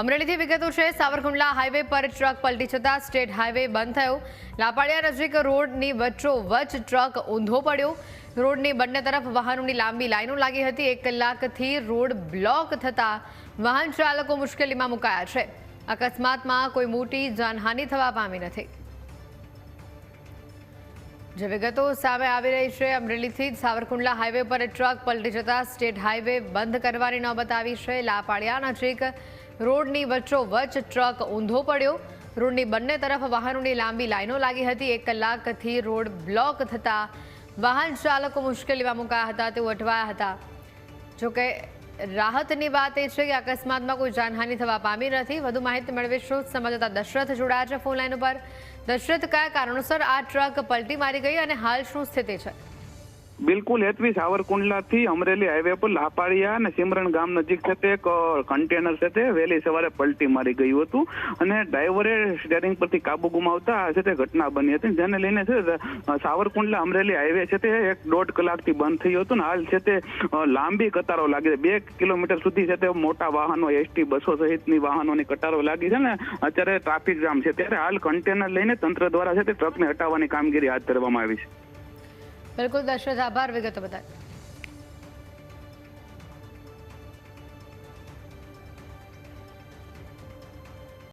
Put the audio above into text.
અમરેલીથી વિગતો છે સાવરકુંડલા હાઈવે પર ટ્રક પલટી જતા સ્ટેટ હાઈવે બંધ થયો. લાપાડિયા નજીક રોડની વચ્ચો વચ ટ્રક ઊંધો પડ્યો. રોડની બંને તરફ વાહનોની લાંબી લાઈનો લાગી હતી. એક કલાકથી રોડ બ્લોક થતા વાહન ચાલકો મુશ્કેલીમાં મુકાયા છે. અકસ્માતમાં કોઈ મોટી જાનહાનિ થવા પામી નથી. જે વિગતો સામે આવી રહી છે, અમરેલીથી સાવરકુંડલા હાઈવે પર ટ્રક પલટી જતા સ્ટેટ હાઈવે બંધ કરવાની નોબત આવી છે. લાપાડિયા નજીક રોડની વચ્ચોવચ્ચ ટ્રક ઊંધો પડ્યો. રોડની બંને તરફ વાહનોની લાંબી લાઈનો લાગી હતી. એક કલાકથી રોડ બ્લોક થતા વાહન ચાલકો મુશ્કેલીમાં મુકાયા હતા. તેઓ અટવાયા હતા. જોકે રાહતની વાત એ છે કે અકસ્માતમાં કોઈ જાનહાનિ થવા પામી નથી. વધુ માહિતી મેળવીશું સંવાદદાતા દશરથ જોડાયા છે ફોન લાઈન ઉપર. દશરથ, કયા કારણોસર આ ટ્રક પલટી મારી ગઈ અને હાલ શું સ્થિતિ છે? બિલકુલ હેતવી સાવરકુંડલા થી અમરેલી હાઈવે પર લાપાડિયા અને સિમરણ ગામ નજીક છે તે એક કન્ટેનર છે તે. વહેલી સવારે પલટી મારી ગયું હતું અને ડ્રાઈવરે સ્ટેરિંગ પરથી કાબુ ગુમાવતા છે તે ઘટના બની હતી. જેને લઈને છે સાવરકુંડલા અમરેલી હાઈવે છે તે એક દોઢ કલાકથી બંધ થયું હતું ને હાલ છે તે લાંબી કતારો લાગી છે. બે કિલોમીટર સુધી છે તે મોટા વાહનો એસટી બસો સહિતની વાહનોની કતારો લાગી છે ને અત્યારે ટ્રાફિક જામ છે. ત્યારે હાલ કન્ટેનર લઈને તંત્ર દ્વારા છે તે ટ્રકને હટાવવાની કામગીરી હાથ ધરવામાં આવી છે. બિલકુલ દશરથ આભાર વિગતો બતાવી.